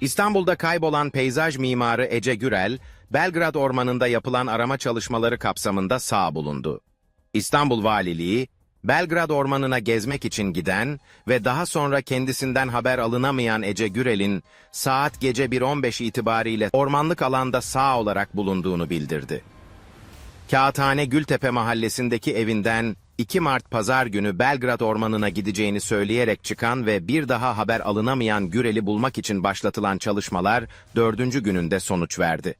İstanbul'da kaybolan peyzaj mimarı Ece Gürel, Belgrad Ormanı'nda yapılan arama çalışmaları kapsamında sağ bulundu. İstanbul Valiliği, Belgrad Ormanı'na gezmek için giden ve daha sonra kendisinden haber alınamayan Ece Gürel'in saat gece 1.15 itibariyle ormanlık alanda sağ olarak bulunduğunu bildirdi. Kağıthane Gültepe mahallesindeki evinden 2 Mart pazar günü Belgrad Ormanı'na gideceğini söyleyerek çıkan ve bir daha haber alınamayan Gürel'i bulmak için başlatılan çalışmalar dördüncü gününde sonuç verdi.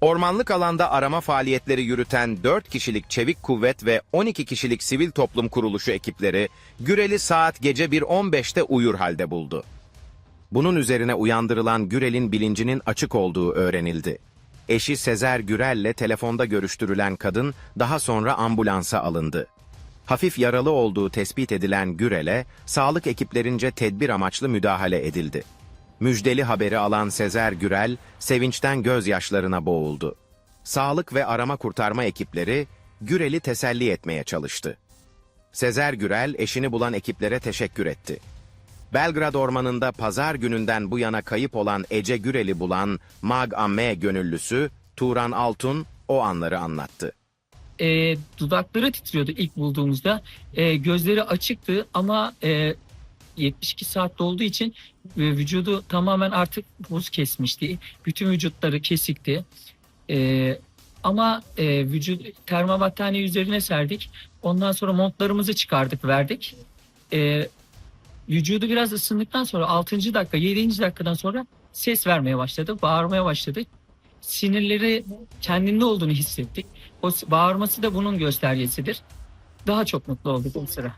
Ormanlık alanda arama faaliyetleri yürüten 4 kişilik Çevik Kuvvet ve 12 kişilik Sivil Toplum Kuruluşu ekipleri Gürel'i saat gece 1.15'te uyur halde buldu. Bunun üzerine uyandırılan Gürel'in bilincinin açık olduğu öğrenildi. Eşi Sezer Gürel'le telefonda görüştürülen kadın daha sonra ambulansa alındı. Hafif yaralı olduğu tespit edilen Gürel'e sağlık ekiplerince tedbir amaçlı müdahale edildi. Müjdeli haberi alan Sezer Gürel sevinçten gözyaşlarına boğuldu. Sağlık ve arama kurtarma ekipleri Gürel'i teselli etmeye çalıştı. Sezer Gürel eşini bulan ekiplere teşekkür etti. Belgrad Ormanı'nda pazar gününden bu yana kayıp olan Ece Gürel'i bulan Mag Amme gönüllüsü Turan Altun o anları anlattı. E, dudakları titriyordu ilk bulduğumuzda. E, gözleri açıktı ama e, 72 saat olduğu için e, vücudu tamamen artık buz kesmişti. Bütün vücutları kesikti. E, ama e, vücut termal battaniye üzerine serdik. Ondan sonra montlarımızı çıkardık, verdik. E, vücudu biraz ısındıktan sonra 6. dakika, 7. dakikadan sonra ses vermeye başladı, bağırmaya başladı. Sinirleri kendinde olduğunu hissettik. O bağırması da bunun göstergesidir. Daha çok mutlu olduk o sıra.